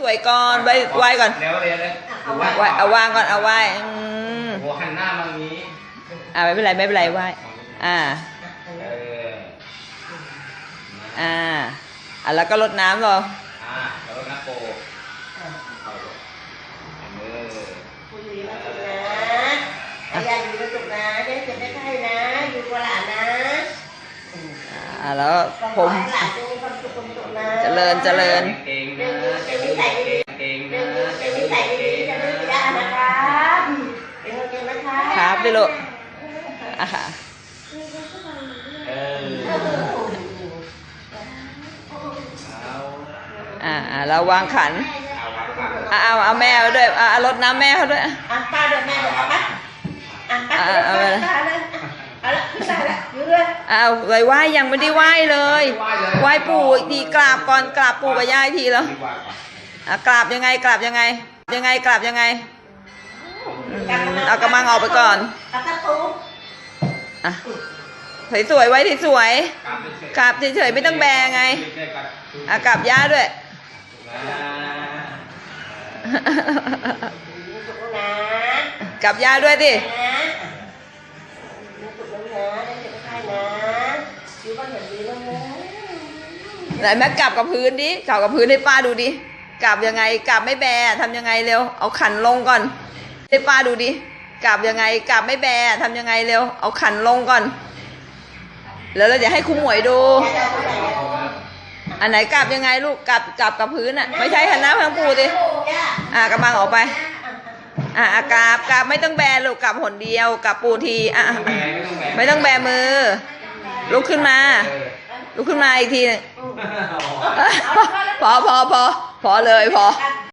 สวยก่อนไหว้ไหว้ก่อนเร็วเร็วเลยไหว้เอาวางก่อนเอาไหว้อืมโอ้โหหันหน้ามาอย่างนี้ อ่าไม่เป็นไรไม่เป็นไรไหว้อ่าเอออ่าอะแล้วก็รดน้ำเหรออ่าแล้วก็นักโปเอามือคุณอยู่มาสุขนะอาญาอยู่มาสุขนะได้เจ็บได้ไข้นะ อยู่กับหลานนะอ่าแล้วขอผมให้หลานจงมีความสุขความสุขนะเจริญเจริญ เก่งนะเก่งนะก่งเรื่นะองเก่เป็นงนิสันะยดีๆจะไม่ได้นะครับเป็นคนเก่งนะคะครับดิลูกอะเออเอาอ่าอ่าวางขันเอาเอาเอาแม่เอาด้วยอะเอารดน้ำแม่เขาด้วยอะป้าด้วยแม่ด้วยเอาปะอะป้าอะด้วยเอาป้าไปป้าเลยเอาละพี่ตายละอยู่ด้วยเอาเลยไหว้ยังไม่ได้ไหว้เลยไหว้ปู่อีกทีกราบก่อนกราบปู่กับย่าอีกทีแล้ว อะกราบยังไงกราบยังไง ยังไงกราบยังไงอืมเอากระมังออกไปก่อนเอาตะปูอะสวยๆไว้ที่สวยกราบเฉยกราบเฉยๆไม่ต้องแบงไงอะกราบย่าด้วยกราบย่าด้วยที่ไหนแม่กลับกับพื้นดิกลับกับพื้นให้ป้าดูดิ กลับยังไงกลับไม่แบทำยังไงเร็ว เอาขันลงก่อนให้ป้าดูดิกลับยังไงกลับไม่แบทำยังไงเร็ว เอาขันลงก่อน แล้วเราจะให้คุ้มหมวยดู อันไหนกลับยังไงลูกกลับกลับกับพื้นอะ ไม่ใช่หันหน้าไปทางปูดิอะกำลังออกไป อะอะกราบกราบไม่ต้องแบลูกกลับหนเดียวกลับปูทีอะไม่ต้องแบกไม่ต้องแบมือ ลุกขึ้นมา ลุกขึ้นมาอีกทีหนึงเออพอพอพอ พอเลยพอ